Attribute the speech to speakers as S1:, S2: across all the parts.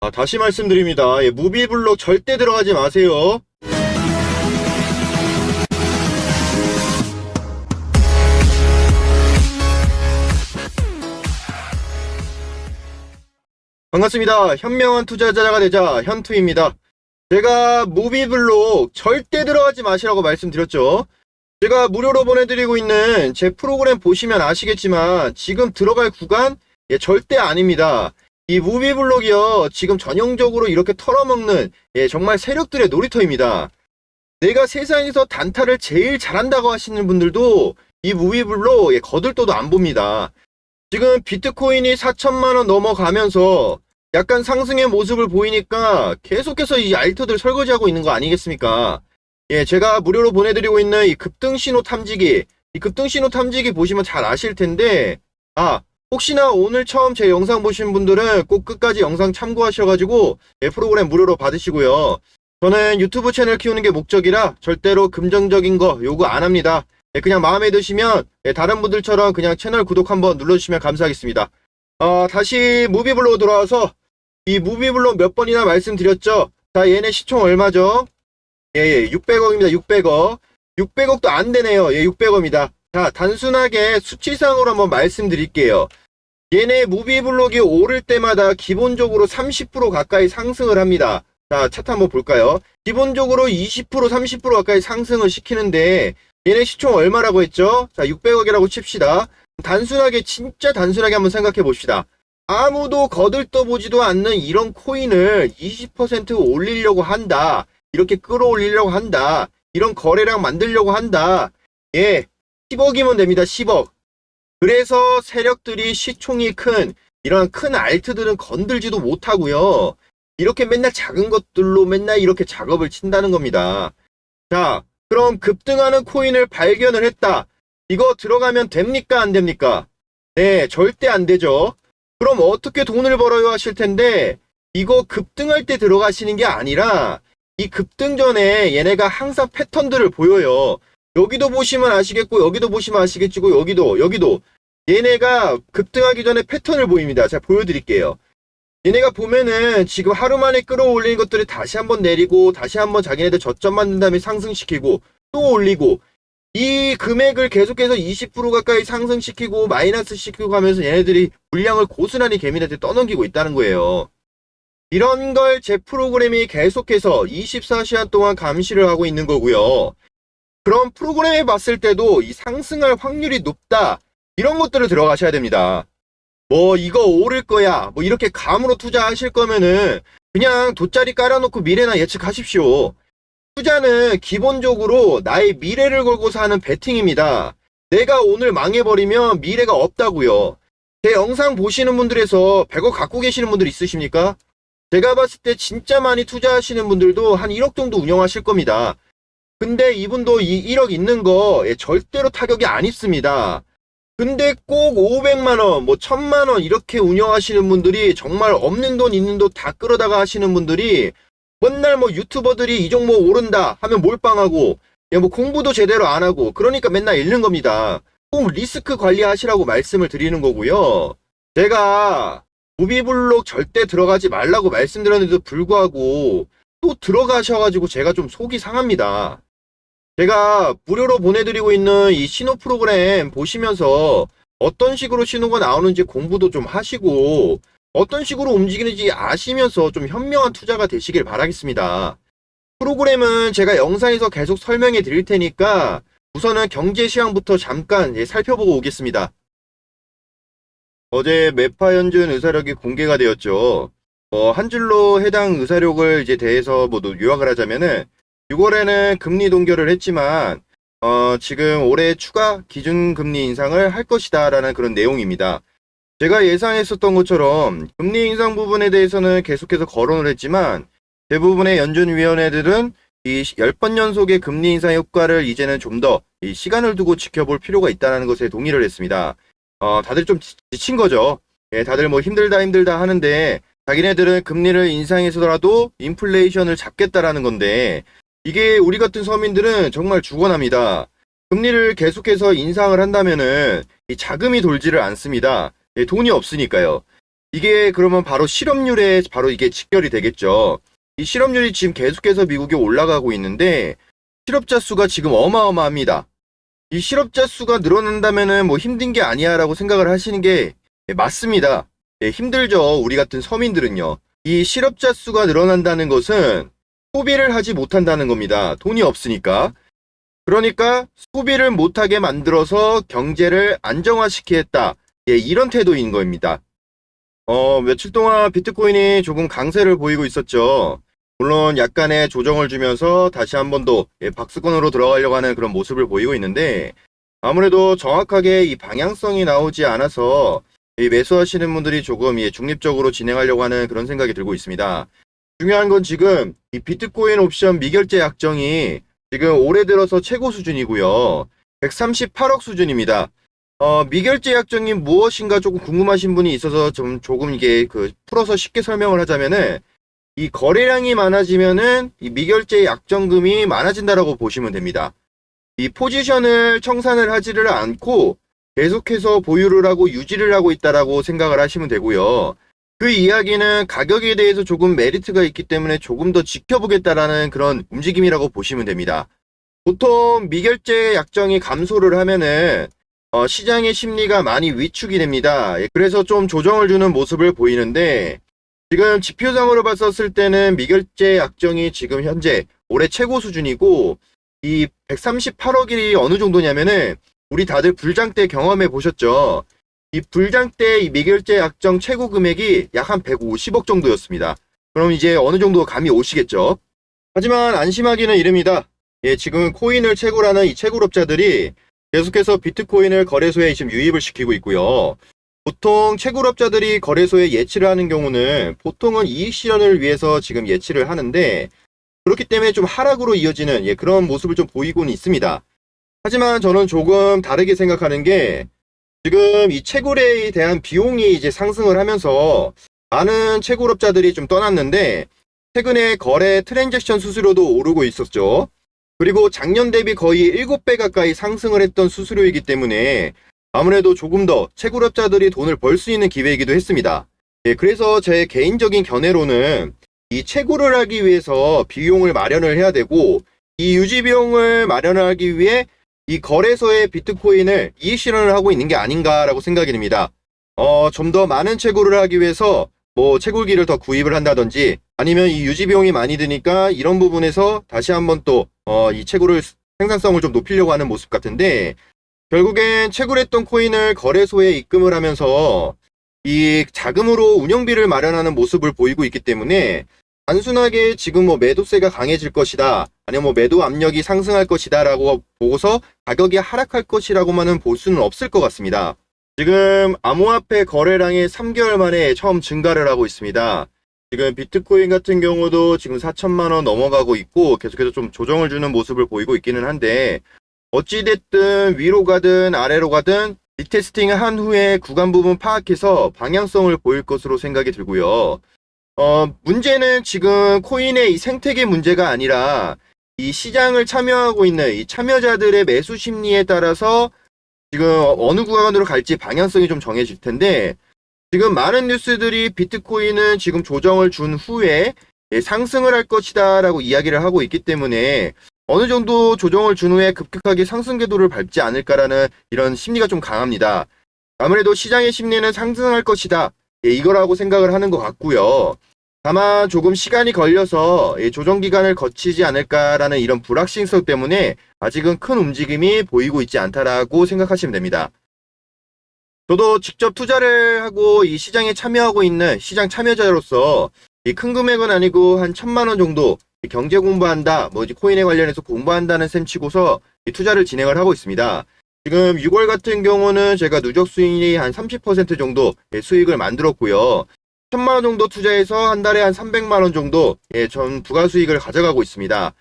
S1: 아, 다시 말씀드립니다. 예, 무비블록 절대 들어가지 마세요. 반갑습니다. 현명한 투자자가 되자 현투입니다. 제가 무비블록 절대 들어가지 마시라고 말씀드렸죠. 제가 무료로 보내드리고 있는 제 프로그램 보시면 아시겠지만 지금 들어갈 구간 예, 절대 아닙니다. 이 무비블록이요 지금 전형적으로 이렇게 털어먹는 예, 정말 세력들의 놀이터입니다. 내가 세상에서 단타를 제일 잘한다고 하시는 분들도 이 무비블록 예, 거들떠도 안 봅니다. 지금 비트코인이 4천만 원 넘어가면서 약간 상승의 모습을 보이니까 계속해서 이 알트들 설거지하고 있는 거 아니겠습니까? 예, 제가 무료로 보내드리고 있는 이 급등 신호 탐지기, 이 급등 신호 탐지기 보시면 잘 아실 텐데, 아, 혹시나 오늘 처음 제 영상 보신 분들은 꼭 끝까지 영상 참고하셔가지고, 예, 프로그램 무료로 받으시고요. 저는 유튜브 채널 키우는 게 목적이라 절대로 금전적인 거 요구 안 합니다. 예, 그냥 마음에 드시면, 예, 다른 분들처럼 그냥 채널 구독 한번 눌러주시면 감사하겠습니다. 어, 다시 무비블로 돌아와서, 이 무비블로 몇 번이나 말씀드렸죠? 자, 얘네 시총 얼마죠? 예, 예, 600억입니다. 600억. 600억도 안 되네요. 예, 600억입니다. 자, 단순하게 수치상으로 한번 말씀드릴게요. 얘네 무비블록이 오를 때마다 기본적으로 30% 가까이 상승을 합니다. 자, 차트 한번 볼까요? 기본적으로 20% 30% 가까이 상승을 시키는데 얘네 시총 얼마라고 했죠? 자, 600억이라고 칩시다. 단순하게 진짜 단순하게 한번 생각해 봅시다. 아무도 거들떠보지도 않는 이런 코인을 20% 올리려고 한다. 이렇게 끌어올리려고 한다. 이런 거래량 만들려고 한다. 예, 10억이면 됩니다. 10억. 그래서 세력들이 시총이 큰 이런 큰 알트들은 건들지도 못하고요. 이렇게 맨날 작은 것들로 맨날 이렇게 작업을 친다는 겁니다. 자, 그럼 급등하는 코인을 발견을 했다. 이거 들어가면 됩니까? 안 됩니까? 네, 절대 안 되죠. 그럼 어떻게 돈을 벌어요 하실 텐데, 이거 급등할 때 들어가시는 게 아니라, 이 급등 전에 얘네가 항상 패턴들을 보여요. 여기도 보시면 아시겠고, 여기도 보시면 아시겠지고, 여기도, 여기도. 얘네가 급등하기 전에 패턴을 보입니다. 제가 보여드릴게요. 얘네가 보면은 지금 하루 만에 끌어올리는 것들을 다시 한번 내리고, 다시 한번 자기네들 저점 만든 다음에 상승시키고, 또 올리고, 이 금액을 계속해서 20% 가까이 상승시키고, 마이너스 시키고 하면서 얘네들이 물량을 고스란히 개미한테 떠넘기고 있다는 거예요. 이런 걸 제 프로그램이 계속해서 24시간 동안 감시를 하고 있는 거고요. 그럼 프로그램에 봤을 때도 이 상승할 확률이 높다. 이런 것들을 들어가셔야 됩니다. 뭐 이거 오를 거야. 뭐 이렇게 감으로 투자하실 거면은 그냥 돗자리 깔아놓고 미래나 예측하십시오. 투자는 기본적으로 나의 미래를 걸고서 하는 베팅입니다. 내가 오늘 망해버리면 미래가 없다고요. 제 영상 보시는 분들에서 100억 갖고 계시는 분들 있으십니까? 제가 봤을 때 진짜 많이 투자하시는 분들도 한 1억 정도 운영하실 겁니다. 근데 이분도 이 1억 있는 거 예, 절대로 타격이 안 있습니다. 근데 꼭 500만원, 뭐 1000만원 이렇게 운영하시는 분들이 정말 없는 돈 있는 돈 다 끌어다가 하시는 분들이 맨날 뭐 유튜버들이 이 종목 오른다 하면 몰빵하고 야, 뭐 공부도 제대로 안 하고 그러니까 맨날 잃는 겁니다. 꼭 리스크 관리하시라고 말씀을 드리는 거고요. 제가 무비블록 절대 들어가지 말라고 말씀드렸는데도 불구하고 또 들어가셔가지고 제가 좀 속이 상합니다. 제가 무료로 보내드리고 있는 이 신호 프로그램 보시면서 어떤 식으로 신호가 나오는지 공부도 좀 하시고 어떤 식으로 움직이는지 아시면서 좀 현명한 투자가 되시길 바라겠습니다. 프로그램은 제가 영상에서 계속 설명해 드릴 테니까 우선은 경제 시황부터 잠깐 예, 살펴보고 오겠습니다. 어제 매파 연준 의사력이 공개가 되었죠. 어, 한 줄로 해당 의사력을 이제 대해서 뭐 요약을 하자면은 6월에는 금리 동결을 했지만 어, 지금 올해 추가 기준 금리 인상을 할 것이다 라는 그런 내용입니다. 제가 예상했었던 것처럼 금리 인상 부분에 대해서는 계속해서 거론을 했지만 대부분의 연준위원회들은 이 10번 연속의 금리 인상 효과를 이제는 좀 더 시간을 두고 지켜볼 필요가 있다는 것에 동의를 했습니다. 어, 다들 좀 지친 거죠. 예, 다들 뭐 힘들다 힘들다 하는데 자기네들은 금리를 인상해서라도 인플레이션을 잡겠다라는 건데 이게 우리 같은 서민들은 정말 죽어납니다. 금리를 계속해서 인상을 한다면은 이 자금이 돌지를 않습니다. 예, 돈이 없으니까요. 이게 그러면 바로 실업률에 바로 이게 직결이 되겠죠. 이 실업률이 지금 계속해서 미국에 올라가고 있는데 실업자 수가 지금 어마어마합니다. 이 실업자 수가 늘어난다면은 뭐 힘든 게 아니야라고 생각을 하시는 게 예, 맞습니다. 예, 힘들죠. 우리 같은 서민들은요. 이 실업자 수가 늘어난다는 것은 소비를 하지 못한다는 겁니다. 돈이 없으니까. 그러니까 소비를 못하게 만들어서 경제를 안정화시키겠다. 예, 이런 태도인 겁니다. 어, 며칠 동안 비트코인이 조금 강세를 보이고 있었죠. 물론 약간의 조정을 주면서 다시 한 번더 예, 박스권으로 들어가려고 하는 그런 모습을 보이고 있는데 아무래도 정확하게 이 방향성이 나오지 않아서 이 매수하시는 분들이 조금 예, 중립적으로 진행하려고 하는 그런 생각이 들고 있습니다. 중요한 건 지금 이 비트코인 옵션 미결제 약정이 지금 올해 들어서 최고 수준이고요. 138억 수준입니다. 어, 미결제 약정이 무엇인가 조금 궁금하신 분이 있어서 좀 조금 이게 그 풀어서 쉽게 설명을 하자면은 이 거래량이 많아지면은 이 미결제 약정금이 많아진다라고 보시면 됩니다. 이 포지션을 청산을 하지를 않고 계속해서 보유를 하고 유지를 하고 있다라고 생각을 하시면 되고요. 그 이야기는 가격에 대해서 조금 메리트가 있기 때문에 조금 더 지켜보겠다라는 그런 움직임이라고 보시면 됩니다. 보통 미결제 약정이 감소를 하면은 어, 시장의 심리가 많이 위축이 됩니다. 예, 그래서 좀 조정을 주는 모습을 보이는데 지금 지표상으로 봤었을 때는 미결제 약정이 지금 현재 올해 최고 수준이고 이 138억이 어느 정도냐면은 우리 다들 불장 때 경험해 보셨죠? 이 불장 때 이 미결제 약정 최고 금액이 약 한 150억 정도였습니다. 그럼 이제 어느 정도 감이 오시겠죠? 하지만 안심하기는 이릅니다. 예, 지금 코인을 채굴하는 이 채굴업자들이 계속해서 비트코인을 거래소에 지금 유입을 시키고 있고요. 보통 채굴업자들이 거래소에 예치를 하는 경우는 보통은 이익 실현을 위해서 지금 예치를 하는데 그렇기 때문에 좀 하락으로 이어지는 예, 그런 모습을 좀 보이고는 있습니다. 하지만 저는 조금 다르게 생각하는 게 지금 이 채굴에 대한 비용이 이제 상승을 하면서 많은 채굴업자들이 좀 떠났는데 최근에 거래 트랜잭션 수수료도 오르고 있었죠. 그리고 작년 대비 거의 7배 가까이 상승을 했던 수수료이기 때문에 아무래도 조금 더 채굴업자들이 돈을 벌 수 있는 기회이기도 했습니다. 예, 그래서 제 개인적인 견해로는 이 채굴을 하기 위해서 비용을 마련을 해야 되고 이 유지 비용을 마련하기 위해 이 거래소에 비트코인을 이익 실현을 하고 있는 게 아닌가라고 생각이 듭니다. 어, 좀 더 많은 채굴을 하기 위해서 뭐 채굴기를 더 구입을 한다든지 아니면 이 유지 비용이 많이 드니까 이런 부분에서 다시 한번 또 어, 이 채굴을 생산성을 좀 높이려고 하는 모습 같은데 결국엔 채굴했던 코인을 거래소에 입금을 하면서 이 자금으로 운영비를 마련하는 모습을 보이고 있기 때문에 단순하게 지금 뭐 매도세가 강해질 것이다 아니면 뭐 매도 압력이 상승할 것이다라고 보고서 가격이 하락할 것이라고만은 볼 수는 없을 것 같습니다. 지금 암호화폐 거래량이 3개월 만에 처음 증가를 하고 있습니다. 지금 비트코인 같은 경우도 지금 4천만 원 넘어가고 있고 계속해서 좀 조정을 주는 모습을 보이고 있기는 한데 어찌됐든 위로 가든 아래로 가든 리테스팅을 한 후에 구간 부분 파악해서 방향성을 보일 것으로 생각이 들고요. 어, 문제는 지금 코인의 이 생태계 문제가 아니라 이 시장을 참여하고 있는 이 참여자들의 매수 심리에 따라서 지금 어느 구간으로 갈지 방향성이 좀 정해질 텐데 지금 많은 뉴스들이 비트코인은 지금 조정을 준 후에 예, 상승을 할 것이다 라고 이야기를 하고 있기 때문에 어느 정도 조정을 준 후에 급격하게 상승 궤도를 밟지 않을까라는 이런 심리가 좀 강합니다. 아무래도 시장의 심리는 상승할 것이다. 예, 이거라고 생각을 하는 것 같고요. 다만 조금 시간이 걸려서 예, 조정 기간을 거치지 않을까라는 이런 불확실성 때문에 아직은 큰 움직임이 보이고 있지 않다라고 생각하시면 됩니다. 저도 직접 투자를 하고 이 시장에 참여하고 있는 시장 참여자로서 이 큰 금액은 아니고 한 천만 원 정도 경제 공부한다, 뭐 이제 코인에 관련해서 공부한다는 셈 치고서 이 투자를 진행을 하고 있습니다. 지금 6월 같은 경우는 제가 누적 수익이 한 30% 정도 예, 수익을 만들었고요. 천만 원 정도 투자해서 한 달에 한 300만 원 정도 예, 전 부가 수익을 가져가고 있습니다.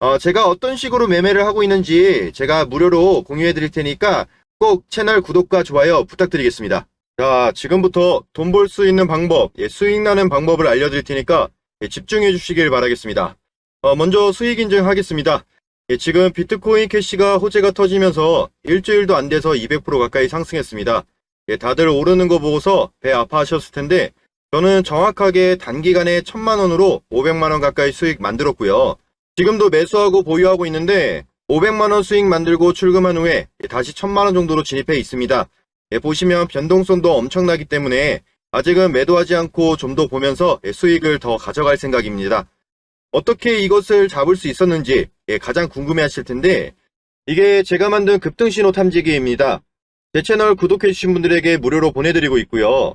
S1: 어, 제가 어떤 식으로 매매를 하고 있는지 제가 무료로 공유해 드릴 테니까 꼭 채널 구독과 좋아요 부탁드리겠습니다. 자, 지금부터 돈 벌 수 있는 방법, 예, 수익 나는 방법을 알려드릴 테니까 예, 집중해 주시길 바라겠습니다. 어, 먼저 수익 인증하겠습니다. 예, 지금 비트코인 캐시가 호재가 터지면서 일주일도 안 돼서 200% 가까이 상승했습니다. 예, 다들 오르는 거 보고서 배 아파하셨을 텐데 저는 정확하게 단기간에 천만 원으로 500만 원 가까이 수익 만들었고요. 지금도 매수하고 보유하고 있는데 500만 원 수익 만들고 출금한 후에 다시 1000만 원 정도로 진입해 있습니다. 예, 보시면 변동성도 엄청나기 때문에 아직은 매도하지 않고 좀 더 보면서 예, 수익을 더 가져갈 생각입니다. 어떻게 이것을 잡을 수 있었는지 예, 가장 궁금해 하실 텐데 이게 제가 만든 급등신호 탐지기입니다. 제 채널 구독해 주신 분들에게 무료로 보내드리고 있고요.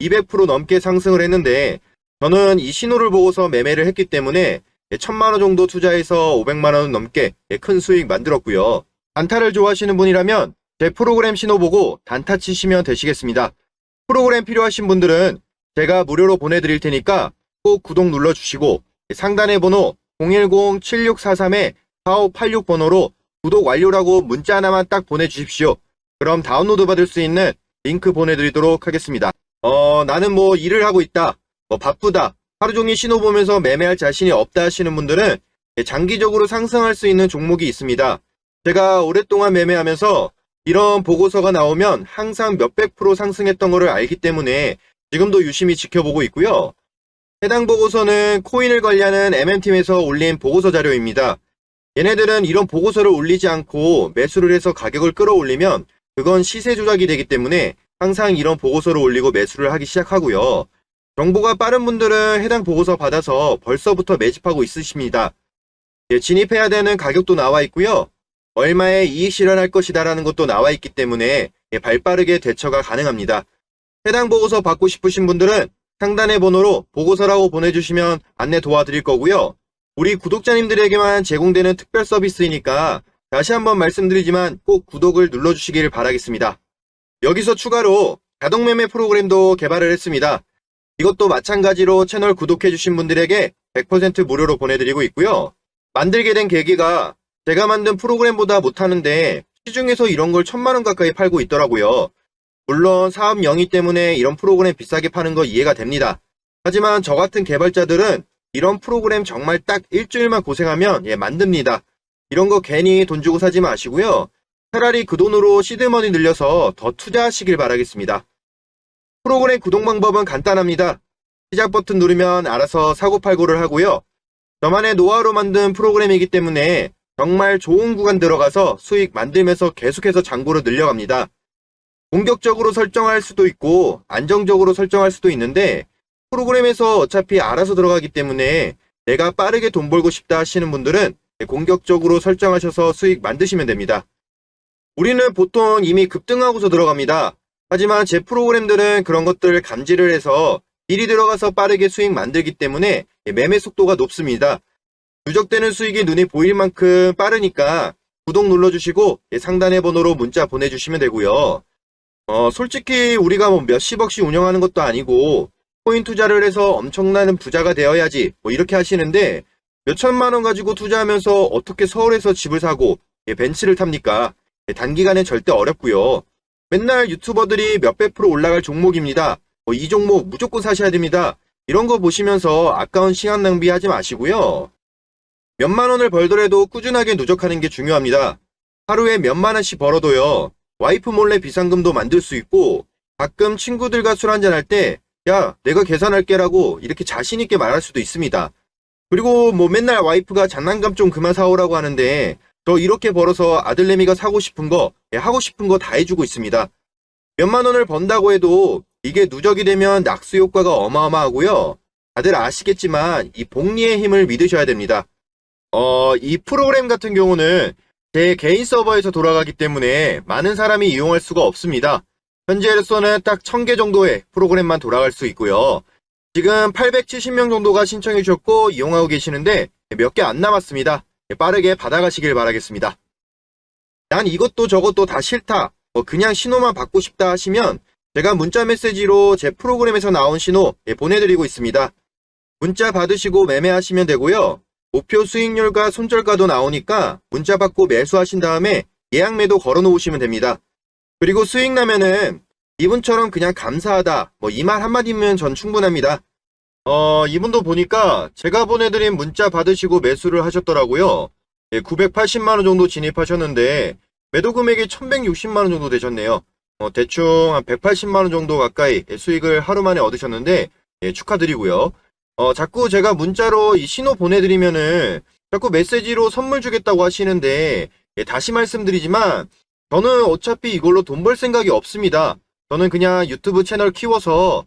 S1: 200% 넘게 상승을 했는데 저는 이 신호를 보고서 매매를 했기 때문에 1000만 원 정도 투자해서 500만 원 넘게 큰 수익 만들었고요. 단타를 좋아하시는 분이라면 제 프로그램 신호 보고 단타 치시면 되시겠습니다. 프로그램 필요하신 분들은 제가 무료로 보내드릴 테니까 꼭 구독 눌러주시고 상단의 번호 010-7643-4586 번호로 구독 완료라고 문자 하나만 딱 보내주십시오. 그럼 다운로드 받을 수 있는 링크 보내드리도록 하겠습니다. 어, 나는 뭐 일을 하고 있다. 뭐 바쁘다. 하루 종일 신호 보면서 매매할 자신이 없다 하시는 분들은 장기적으로 상승할 수 있는 종목이 있습니다. 제가 오랫동안 매매하면서 이런 보고서가 나오면 항상 몇백 프로 상승했던 것을 알기 때문에 지금도 유심히 지켜보고 있고요. 해당 보고서는 코인을 관리하는 MM팀에서 올린 보고서 자료입니다. 얘네들은 이런 보고서를 올리지 않고 매수를 해서 가격을 끌어올리면 그건 시세 조작이 되기 때문에 항상 이런 보고서를 올리고 매수를 하기 시작하고요. 정보가 빠른 분들은 해당 보고서 받아서 벌써부터 매집하고 있으십니다. 예, 진입해야 되는 가격도 나와 있고요. 얼마에 이익 실현할 것이다라는 것도 나와 있기 때문에 예, 발빠르게 대처가 가능합니다. 해당 보고서 받고 싶으신 분들은 상단의 번호로 보고서라고 보내주시면 안내 도와드릴 거고요. 우리 구독자님들에게만 제공되는 특별 서비스이니까 다시 한번 말씀드리지만 꼭 구독을 눌러주시길 바라겠습니다. 여기서 추가로 자동매매 프로그램도 개발을 했습니다. 이것도 마찬가지로 채널 구독해주신 분들에게 100% 무료로 보내드리고 있고요. 만들게 된 계기가 제가 만든 프로그램보다 못하는데 시중에서 이런 걸 천만원 가까이 팔고 있더라고요. 물론 사업 영위 때문에 이런 프로그램 비싸게 파는 거 이해가 됩니다. 하지만 저 같은 개발자들은 이런 프로그램 정말 딱 일주일만 고생하면 예, 만듭니다. 이런 거 괜히 돈 주고 사지 마시고요. 차라리 그 돈으로 시드머니 늘려서 더 투자하시길 바라겠습니다. 프로그램 구독 방법은 간단합니다. 시작 버튼 누르면 알아서 사고팔고를 하고요. 저만의 노하우로 만든 프로그램이기 때문에 정말 좋은 구간 들어가서 수익 만들면서 계속해서 장고를 늘려갑니다. 공격적으로 설정할 수도 있고 안정적으로 설정할 수도 있는데 프로그램에서 어차피 알아서 들어가기 때문에 내가 빠르게 돈 벌고 싶다 하시는 분들은 공격적으로 설정하셔서 수익 만드시면 됩니다. 우리는 보통 이미 급등하고서 들어갑니다. 하지만 제 프로그램들은 그런 것들을 감지를 해서 미리 들어가서 빠르게 수익 만들기 때문에 매매 속도가 높습니다. 누적되는 수익이 눈에 보일 만큼 빠르니까 구독 눌러주시고 상단의 번호로 문자 보내주시면 되고요. 어, 솔직히 우리가 뭐 몇십억씩 운영하는 것도 아니고 코인 투자를 해서 엄청나는 부자가 되어야지 뭐 이렇게 하시는데 몇천만 원 가지고 투자하면서 어떻게 서울에서 집을 사고 예, 벤츠를 탑니까? 예, 단기간에 절대 어렵고요. 맨날 유튜버들이 몇백 프로 올라갈 종목입니다. 뭐 이 종목 무조건 사셔야 됩니다. 이런 거 보시면서 아까운 시간 낭비하지 마시고요. 몇만 원을 벌더라도 꾸준하게 누적하는 게 중요합니다. 하루에 몇만 원씩 벌어도요. 와이프 몰래 비상금도 만들 수 있고 가끔 친구들과 술 한잔 할 때 야, 내가 계산할게 라고 이렇게 자신있게 말할 수도 있습니다. 그리고 뭐 맨날 와이프가 장난감 좀 그만 사오라고 하는데 저 이렇게 벌어서 아들내미가 사고 싶은 거, 예, 하고 싶은 거 다 해주고 있습니다. 몇만 원을 번다고 해도 이게 누적이 되면 낙수 효과가 어마어마하고요. 다들 아시겠지만 이 복리의 힘을 믿으셔야 됩니다. 어, 이 프로그램 같은 경우는 제 개인 서버에서 돌아가기 때문에 많은 사람이 이용할 수가 없습니다. 현재로서는 딱 1000개 정도의 프로그램만 돌아갈 수 있고요. 지금 870명 정도가 신청해 주셨고 이용하고 계시는데 몇 개 안 남았습니다. 빠르게 받아가시길 바라겠습니다. 난 이것도 저것도 다 싫다. 뭐 그냥 신호만 받고 싶다 하시면 제가 문자 메시지로 제 프로그램에서 나온 신호 예, 보내드리고 있습니다. 문자 받으시고 매매하시면 되고요. 목표 수익률과 손절가도 나오니까 문자 받고 매수하신 다음에 예약 매도 걸어 놓으시면 됩니다. 그리고 수익 나면은 이분처럼 그냥 감사하다 뭐 이 말 한마디면 전 충분합니다. 어, 이분도 보니까 제가 보내드린 문자 받으시고 매수를 하셨더라고요. 예, 980만원 정도 진입하셨는데 매도 금액이 1160만원 정도 되셨네요. 어, 대충 한 180만원 정도 가까이 예, 수익을 하루 만에 얻으셨는데 예, 축하드리고요. 어, 자꾸 제가 문자로 이 신호 보내드리면은 자꾸 메시지로 선물 주겠다고 하시는데 예, 다시 말씀드리지만 저는 어차피 이걸로 돈 벌 생각이 없습니다. 저는 그냥 유튜브 채널 키워서